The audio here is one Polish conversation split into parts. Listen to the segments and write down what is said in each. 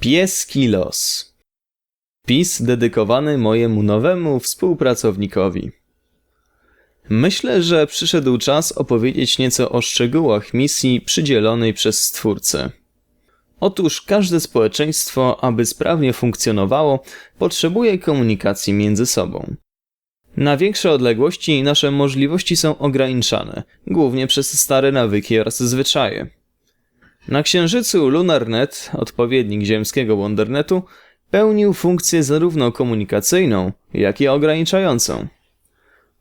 Pieski los. Pis dedykowany mojemu nowemu współpracownikowi. Myślę, że przyszedł czas opowiedzieć nieco o szczegółach misji przydzielonej przez Stwórcę. Otóż każde społeczeństwo, aby sprawnie funkcjonowało, potrzebuje komunikacji między sobą. Na większe odległości nasze możliwości są ograniczane, głównie przez stare nawyki oraz zwyczaje. Na Księżycu LunarNet, odpowiednik ziemskiego Wondernetu, pełnił funkcję zarówno komunikacyjną, jak i ograniczającą.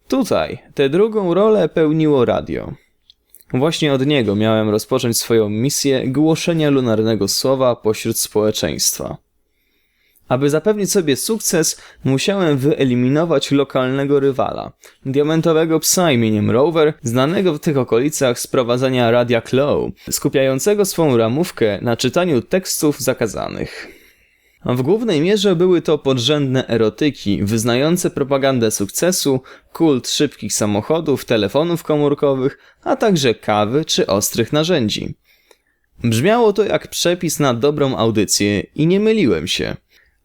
Tutaj tę drugą rolę pełniło radio. Właśnie od niego miałem rozpocząć swoją misję głoszenia lunarnego słowa pośród społeczeństwa. Aby zapewnić sobie sukces, musiałem wyeliminować lokalnego rywala, diamentowego psa imieniem Rover, znanego w tych okolicach z prowadzenia Radia Claw, skupiającego swą ramówkę na czytaniu tekstów zakazanych. W głównej mierze były to podrzędne erotyki, wyznające propagandę sukcesu, kult szybkich samochodów, telefonów komórkowych, a także kawy czy ostrych narzędzi. Brzmiało to jak przepis na dobrą audycję i nie myliłem się.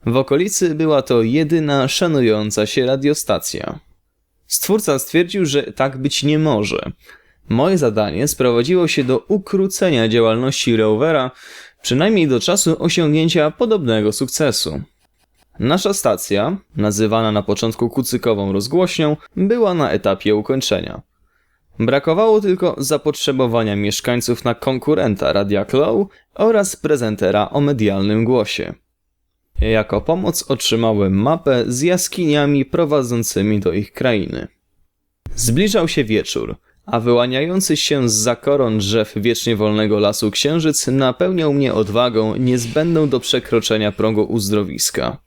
W okolicy była to jedyna szanująca się radiostacja. Stwórca stwierdził, że tak być nie może. Moje zadanie sprowadziło się do ukrócenia działalności Rovera, przynajmniej do czasu osiągnięcia podobnego sukcesu. Nasza stacja, nazywana na początku kucykową rozgłośnią, była na etapie ukończenia. Brakowało tylko zapotrzebowania mieszkańców na konkurenta Radia Claw oraz prezentera o medialnym głosie. Jako pomoc otrzymałem mapę z jaskiniami prowadzącymi do ich krainy. Zbliżał się wieczór, a wyłaniający się z zakoron drzew wiecznie wolnego lasu księżyc napełniał mnie odwagą niezbędną do przekroczenia progu uzdrowiska.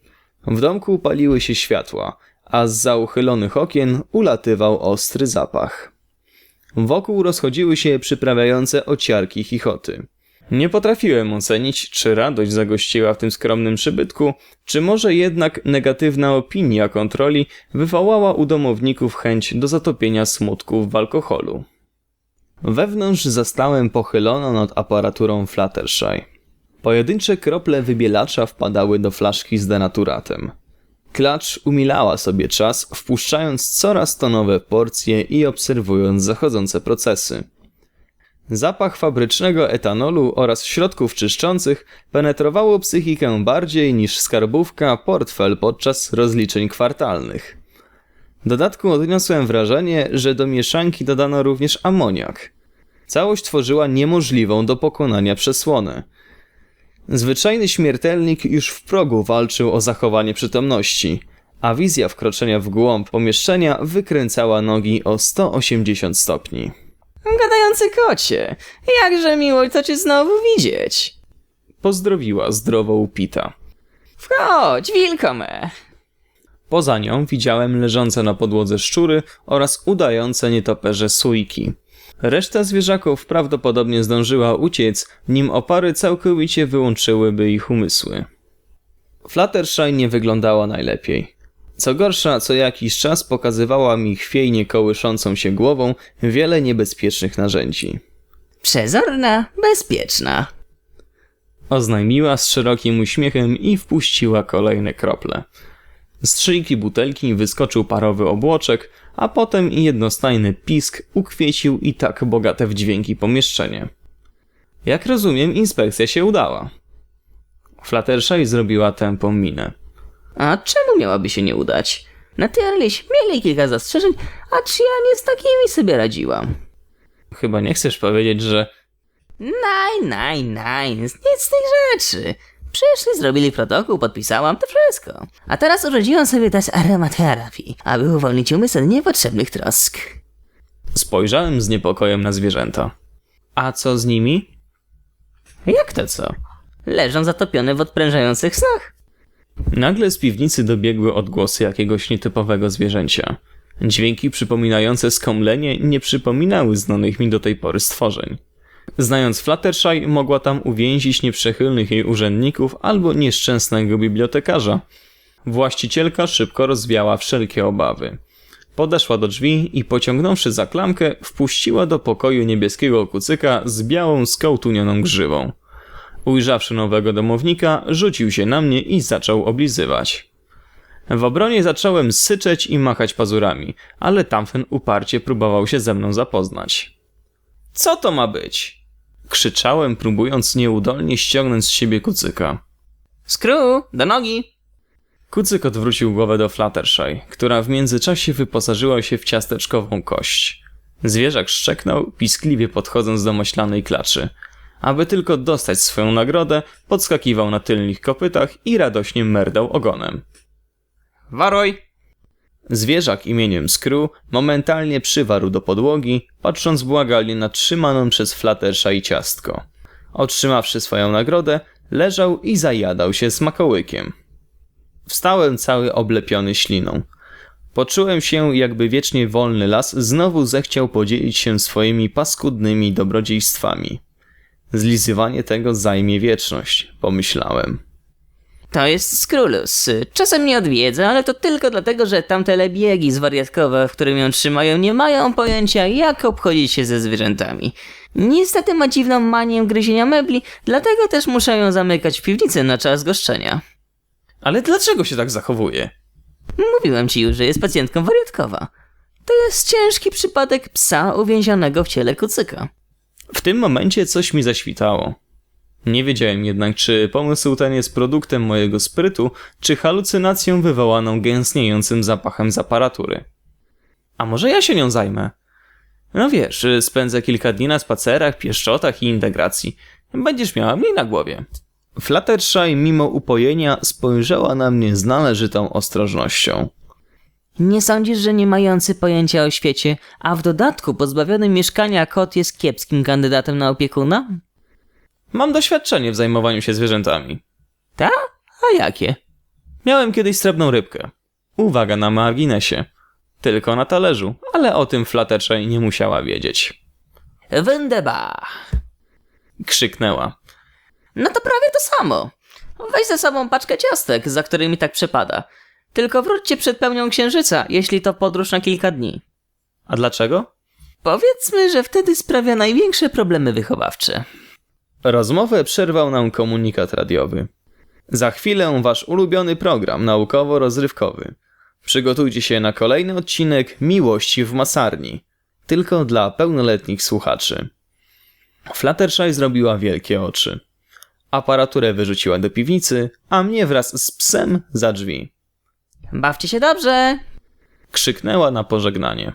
W domku paliły się światła, a z zauchylonych okien ulatywał ostry zapach. Wokół rozchodziły się przyprawiające ociarki chichoty. Nie potrafiłem ocenić, czy radość zagościła w tym skromnym przybytku, czy może jednak negatywna opinia kontroli wywołała u domowników chęć do zatopienia smutków w alkoholu. Wewnątrz zastałem pochyloną nad aparaturą Fluttershy. Pojedyncze krople wybielacza wpadały do flaszki z denaturatem. Klacz umilała sobie czas, wpuszczając coraz to nowe porcje i obserwując zachodzące procesy. Zapach fabrycznego etanolu oraz środków czyszczących penetrowało psychikę bardziej niż skarbówka, portfel podczas rozliczeń kwartalnych. W dodatku odniosłem wrażenie, że do mieszanki dodano również amoniak. Całość tworzyła niemożliwą do pokonania przesłonę. Zwyczajny śmiertelnik już w progu walczył o zachowanie przytomności, a wizja wkroczenia w głąb pomieszczenia wykręcała nogi o 180 stopni. Gadający kocie, jakże miło to cię znowu widzieć. Pozdrowiła zdrowo upita. Wchodź, wilko me. Poza nią widziałem leżące na podłodze szczury oraz udające nietoperze sójki. Reszta zwierzaków prawdopodobnie zdążyła uciec, nim opary całkowicie wyłączyłyby ich umysły. Fluttershy nie wyglądała najlepiej. Co gorsza, co jakiś czas pokazywała mi chwiejnie kołyszącą się głową wiele niebezpiecznych narzędzi. Przezorna, bezpieczna. Oznajmiła z szerokim uśmiechem i wpuściła kolejne krople. Z szyjki butelki wyskoczył parowy obłoczek, a potem i jednostajny pisk ukwiecił i tak bogate w dźwięki pomieszczenie. Jak rozumiem, inspekcja się udała. Fluttershy zrobiła tępą minę. A czemu miałaby się nie udać? Naturaliś mieli kilka zastrzeżeń, a czy ja nie z takimi sobie radziłam? Chyba nie chcesz powiedzieć, że Naj, naj, naj, nic z tych rzeczy. Przyszli, zrobili protokół, podpisałam, to wszystko. A teraz urządziłam sobie test aromaterapii, aby uwolnić umysł od niepotrzebnych trosk. spojrzałem z niepokojem na zwierzęta. A co z nimi? Jak to co? Leżą zatopione w odprężających snach. Nagle z piwnicy dobiegły odgłosy jakiegoś nietypowego zwierzęcia. Dźwięki przypominające skomlenie nie przypominały znanych mi do tej pory stworzeń. Znając Fluttershy, mogła tam uwięzić nieprzychylnych jej urzędników albo nieszczęsnego bibliotekarza. Właścicielka szybko rozwiała wszelkie obawy. Podeszła do drzwi i pociągnąwszy za klamkę, wpuściła do pokoju niebieskiego kucyka z białą, skołtunioną grzywą. Ujrzawszy nowego domownika, rzucił się na mnie i zaczął oblizywać. W obronie zacząłem syczeć i machać pazurami, ale tamten uparcie próbował się ze mną zapoznać. Co to ma być? Krzyczałem, próbując nieudolnie ściągnąć z siebie kucyka. Skru, do nogi! Kucyk odwrócił głowę do Fluttershy, która w międzyczasie wyposażyła się w ciasteczkową kość. Zwierzak szczeknął, piskliwie podchodząc do maślanej klaczy. Aby tylko dostać swoją nagrodę, podskakiwał na tylnych kopytach i radośnie merdał ogonem. Waruj! Zwierzak imieniem Skru momentalnie przywarł do podłogi, patrząc błagalnie na trzymaną przez Fluttershy ciastko. Otrzymawszy swoją nagrodę, leżał i zajadał się smakołykiem. Wstałem cały oblepiony śliną. Poczułem się, jakby wiecznie wolny las znowu zechciał podzielić się swoimi paskudnymi dobrodziejstwami. Zlizywanie tego zajmie wieczność, pomyślałem. To jest Skrulus. Czasem mnie odwiedza, ale to tylko dlatego, że tamte lebiegi zwariatkowe, w którym ją trzymają, nie mają pojęcia, jak obchodzić się ze zwierzętami. Niestety ma dziwną manię gryzienia mebli, dlatego też muszę ją zamykać w piwnicy na czas goszczenia. Ale dlaczego się tak zachowuje? Mówiłem ci już, że jest pacjentką wariatkowa. To jest ciężki przypadek psa uwięzionego w ciele kucyka. W tym momencie coś mi zaświtało. Nie wiedziałem jednak, czy pomysł ten jest produktem mojego sprytu, czy halucynacją wywołaną gęstniejącym zapachem z aparatury. A może ja się nią zajmę? No wiesz, spędzę kilka dni na spacerach, pieszczotach i integracji. Będziesz miała mniej na głowie. Fluttershy mimo upojenia spojrzała na mnie z należytą ostrożnością. Nie sądzisz, że nie mający pojęcia o świecie, a w dodatku pozbawiony mieszkania kot jest kiepskim kandydatem na opiekuna? Mam doświadczenie w zajmowaniu się zwierzętami. Ta? A jakie? Miałem kiedyś srebrną rybkę. Uwaga na marginesie. Tylko na talerzu, ale o tym Fluttershy nie musiała wiedzieć. Wunderbar. Krzyknęła. No to prawie to samo. Weź ze sobą paczkę ciastek, za którymi tak przepada. Tylko wróćcie przed pełnią księżyca, jeśli to podróż na kilka dni. A dlaczego? Powiedzmy, że wtedy sprawia największe problemy wychowawcze. Rozmowę przerwał nam komunikat radiowy. Za chwilę wasz ulubiony program naukowo-rozrywkowy. Przygotujcie się na kolejny odcinek Miłości w masarni. Tylko dla pełnoletnich słuchaczy. Fluttershy zrobiła wielkie oczy. Aparaturę wyrzuciła do piwnicy, a mnie wraz z psem za drzwi. Bawcie się dobrze! Krzyknęła na pożegnanie.